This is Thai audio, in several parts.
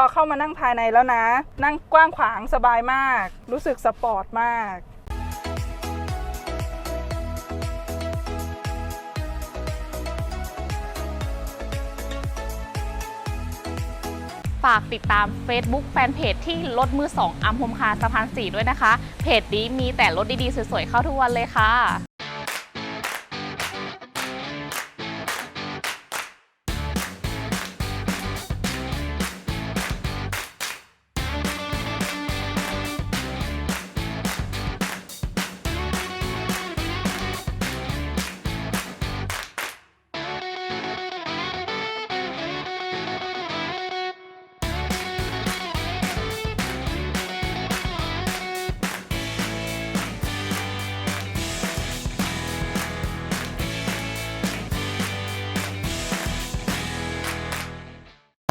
พอเข้ามานั่งภายในแล้วนะ นั่งกว้างขวางสบายมาก รู้สึกสปอร์ตมากฝากติดตาม Facebook แฟนเพจที่รถมือ2อัมพมคาสะพาน4ด้วยนะคะ เพจนี้มีแต่รถดีๆ สวยๆ เข้าทุกวันเลยค่ะ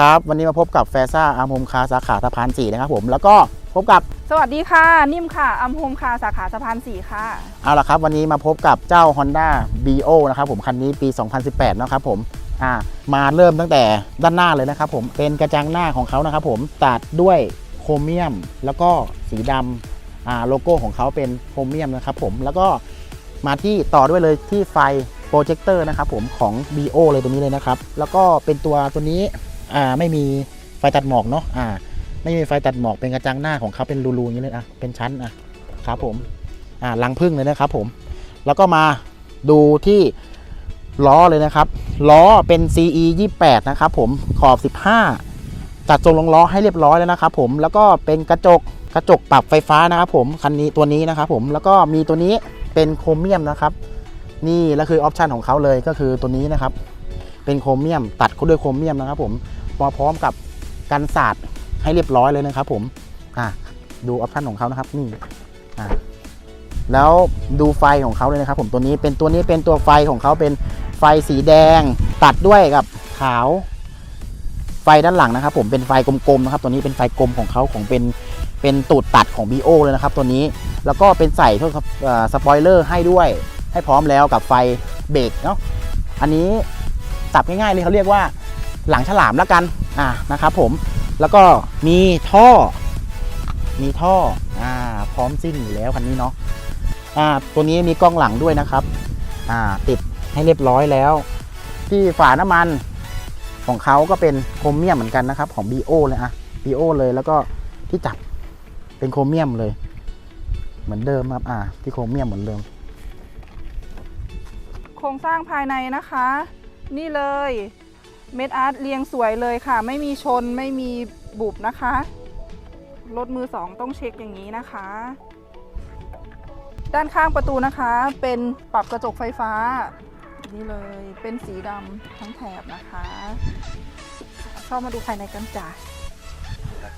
ครับวันนี้มาพบกับแฟซ่าอาร์มโฮมคาร์สาขาสะพาน4นะครับผมแล้วก็พบกับสวัสดีค่ะ นิ่มค่ะอัมโฮมคาสาขาสะพานสีค่ะ เอาละครับ วันนี้มาพบกับเจ้า Honda BO นะครับผมคันนี้ปี 2018 นะครับผมอ่ามาเริ่มตั้งแต่ด้านหน้าเลยนะครับผมเป็นกระจังหน้าของเขานะครับผมตัดด้วยโครเมียม แล้วก็สีดำอ่าโลโก้ของเขาเป็นโครเมียมนะครับผมแล้วก็มาที่ต่อด้วยเลยที่ไฟโปรเจคเตอร์นะครับผมของ BO เลยตัวนี้เลยนะครับแล้วก็เป็นตัวตัวนี้ อ่าไม่มีไฟตัดหมอกเนาะอ่า ไม่มีไฟตัดหมอกเป็นกระจังหน้าของเขาเป็นรูๆอย่างนี้เลยอะเป็นชั้นอะครับผมอ่าลังพึ่งเลยนะครับผม แล้วก็มาดูที่ล้อเลยนะครับ ล้อเป็น CE 28 นะครับผมขอบ 15 จัดทรงลงล้อให้เรียบร้อยแล้วนะครับผมแล้วก็เป็นกระจกกระจกปรับไฟฟ้านะครับผมคันนี้ตัวนี้นะครับผมแล้วก็มีตัวนี้เป็นโครเมียมนะครับ นี่แล้วคือออปชันของเขาเลยก็คือตัวนี้นะครับ เป็นโครเมียมตัดด้วยโครเมียมนะครับผม มาพร้อมกับกันสาดให้เรียบร้อยเลยนะครับผมอะดูออปชันของเขานะครับนี่อะแล้วดูไฟของเขาเลยนะครับ ผมตัวนี้เป็นตัวนี้เป็นตัวไฟของเขาเป็นไฟสีแดงตัดด้วยกับขาวไฟด้านหลังนะครับ ผมเป็นไฟกลมๆนะครับ ตัวนี้เป็นไฟกลมของเขาของเป็นเป็นตูดตัดของ BO เลยนะครับ ตัวนี้แล้วก็เป็นใส่ทุกสปอยเลอร์ให้ด้วยให้พร้อมแล้วกับไฟเบรกเนาะอันนี้สับง่ายๆเลยเขาเรียกว่า หลังฉลามแล้วกันอ่านะครับผมแล้วก็มีท่อ มีท่ออ่าพร้อมซิ่งอยู่แล้วคันนี้เนาะอ่าตัวนี้มีกล้องหลังด้วยนะครับอ่าติดให้เรียบร้อยแล้ว ที่ฝาน้ำมันของเขาก็เป็นโครเมียมเหมือนกันนะครับ ของ BO เลยอะ BO เลยแล้วก็ที่จับเป็นโครเมียมเลย เหมือนเดิมครับอ่าที่โครเมียมเหมือนเดิม โครงสร้างภายในนะคะ นี่เลย เม็ดอาร์ตเรียงสวยเลยค่ะ ไม่มีชนไม่มีบุบนะคะ รถมือสองต้องเช็คอย่างนี้นะคะ ด้านข้างประตูนะคะเป็นปรับกระจกไฟฟ้า นี่เลยเป็นสีดำทั้งแถบนะคะ เข้ามาดูภายในกันจ้ะ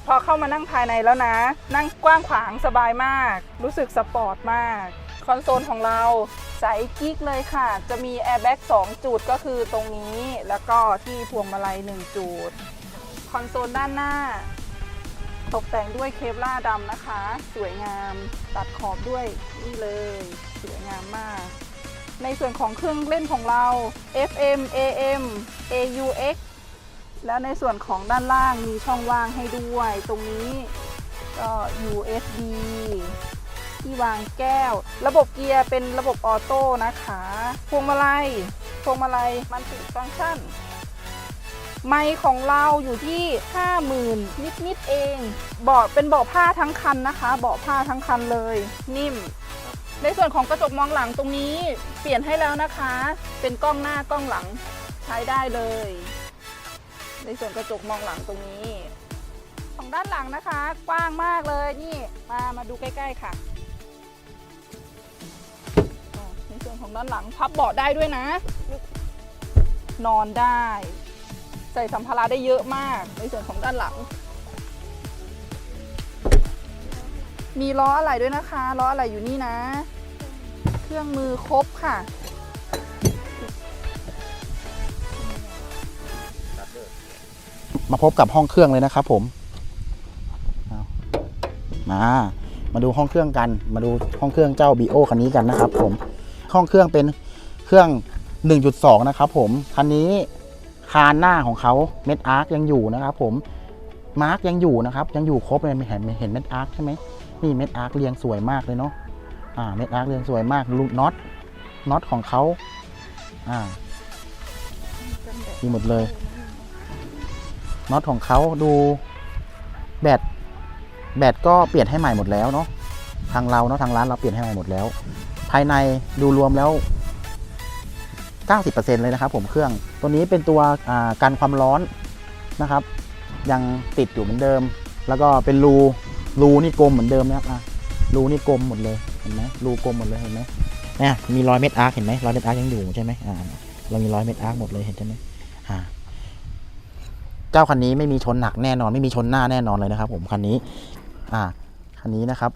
พอเข้ามานั่งภายในแล้วนะ นั่งกว้างขวางสบายมาก รู้สึกสปอร์ตมาก คอนโซลของเรา ใสกิ๊กเลยค่ะ จะมีแอร์แบ็ก2จุดก็คือตรงนี้แล้วก็ที่พวงมาลัย 1 จุด คอนโซลด้านหน้า ตกแต่งด้วยเคปลาดำนะคะ สวยงามตัดขอบด้วยนี่เลย สวยงามมาก ในส่วนของเครื่องเล่นของเรา FM AM AUX แล้วในส่วนของด้านล่างมีช่องว่างให้ด้วย ตรงนี้ก็ USB ที่วางแก้ว ระบบเกียร์เป็นระบบออโต้นะคะ พวงมาลัย พวงมาลัยมันติฟังก์ชัน ไมค์ของเราอยู่ที่ 50,000 นิดนิดเอง เบาะเป็นเบาะผ้าทั้งคันนะคะ เบาะผ้าทั้งคันเลย นิ่ม ในส่วนของกระจกมองหลังตรงนี้ เปลี่ยนให้แล้วนะคะ เป็นกล้องหน้ากล้องหลังใช้ได้เลย ในส่วนกระจกมองหลังตรงนี้ของด้านหลังนะคะ กว้างมากเลยนี่ มามาดูใกล้ ๆ ค่ะ ของด้านหลัง พับเบาะได้ด้วยนะ นอนได้ ใส่สัมภาระได้เยอะมาก ในส่วนของด้านหลัง มีล้ออะไรด้วยนะคะล้ออะไรอยู่นี่นะ เครื่องมือครบค่ะมาพบกับห้องเครื่องเลยนะครับผม มา มาดูห้องเครื่องกัน มาดูห้องเครื่องเจ้า BO คันนี้กันนะครับผม ห้องเครื่องเป็นเครื่อง 1.2 นะครับผม คันนี้คานหน้าของเขาเม็ดอาร์คยังอยู่นะครับผม มาร์กยังอยู่นะครับ ยังอยู่ครบเลยเห็นเห็นเม็ดอาร์คใช่ไหมนี่เม็ดอาร์คเรียงสวยมากเลยเนาะ อ่า เม็ดอาร์คเรียงสวยมากลูกน็อต น็อตของเขา อ่ามีหมดเลย น็อตของเขาดูแบต แบตก็เปลี่ยนให้ใหม่หมดแล้วเนาะ ทางเราเนาะทางร้านเราเปลี่ยนให้ใหม่หมดแล้ว ภายในดูรวมแล้ว 90%เลยนะครับผมเครื่อง ตัวนี้เป็นตัวอ่ากันความร้อนนะครับ ยังติดอยู่เหมือนเดิม แล้วก็เป็นรูรูนี่กลมเหมือนเดิมนะครับรูนี่กลมหมดเลยเห็นไหมรูกลมหมดเลยเห็นไหมเนี่ยมีรอยเม็ดอาร์คเห็นไหมรอยเม็ดอาร์คยังอยู่ใช่ไหมอ่าเรามีรอยเม็ดอาร์คหมดเลยเห็นใช่ไหมอ่าเจ้าคันนี้ไม่มีชนหนักแน่นอน ไม่มีชนหน้าแน่นอนเลยนะครับ ผมคันนี้ อ่าคันนี้นะครับ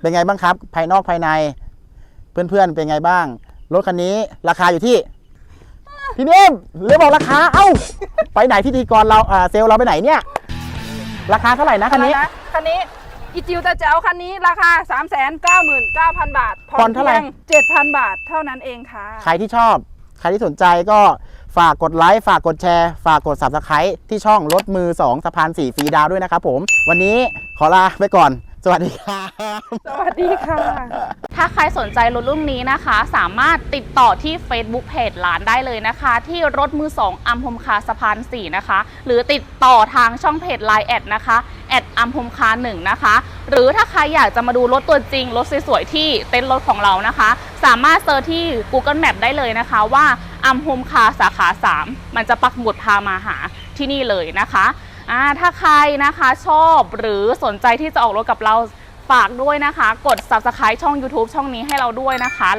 เป็นไงบ้างครับ ภายนอกภายใน เพื่อนๆเป็นไงบ้าง รถคันนี้ราคาอยู่ที่ พี่นิ่มเรียกบอกราคา เอ้า ไปไหนพิธีกรเราอ่าเซลล์เราไปไหนเนี่ย ราคาเท่าไหร่นะคันนี้อะไระคันนี้ อีจิวตาเจ้าคันนี้ราคา 3 9 9 0 0 0 บาทผ่อนเท่าไหร่ พียง7,000 บาทเท่านั้นเองค่ะ ใครที่ชอบ ใครที่สนใจก็ฝากกดไลค์ ฝากกดแชร์ ฝากกด subscribe ที่ช่องรถมือ 2สะพาน4ฟรีดาวด้วยนะครับผม วันนี้ขอลาไปก่อน สวัสดีครับ สวัสดีค่ะ ถ้าใครสนใจรถรุ่นนี้นะคะ สามารถติดต่อที่ Facebook เพจร้านได้เลยนะคะ ที่รถมือ2อัมพมคาสะพาน 4 นะคะ หรือติดต่อทางช่องเพจ Line แอดนะคะแอดอัมพมคา1นะคะ หรือถ้าใครอยากจะมาดูรถตัวจริง รถสวยๆที่เต็นท์รถของเรานะคะ สามารถเซิร์ชที่ Google Map ได้เลยนะคะว่าอัมพมคาสาขา 3 มันจะปักหมุดพามาหาที่นี่เลยนะคะ อ่าถ้าใครนะคะชอบหรือสนใจที่จะออกรถกับเราฝากด้วยนะคะ กด subscribe ช่อง YouTube ช่องนี้ให้เราด้วยนะคะ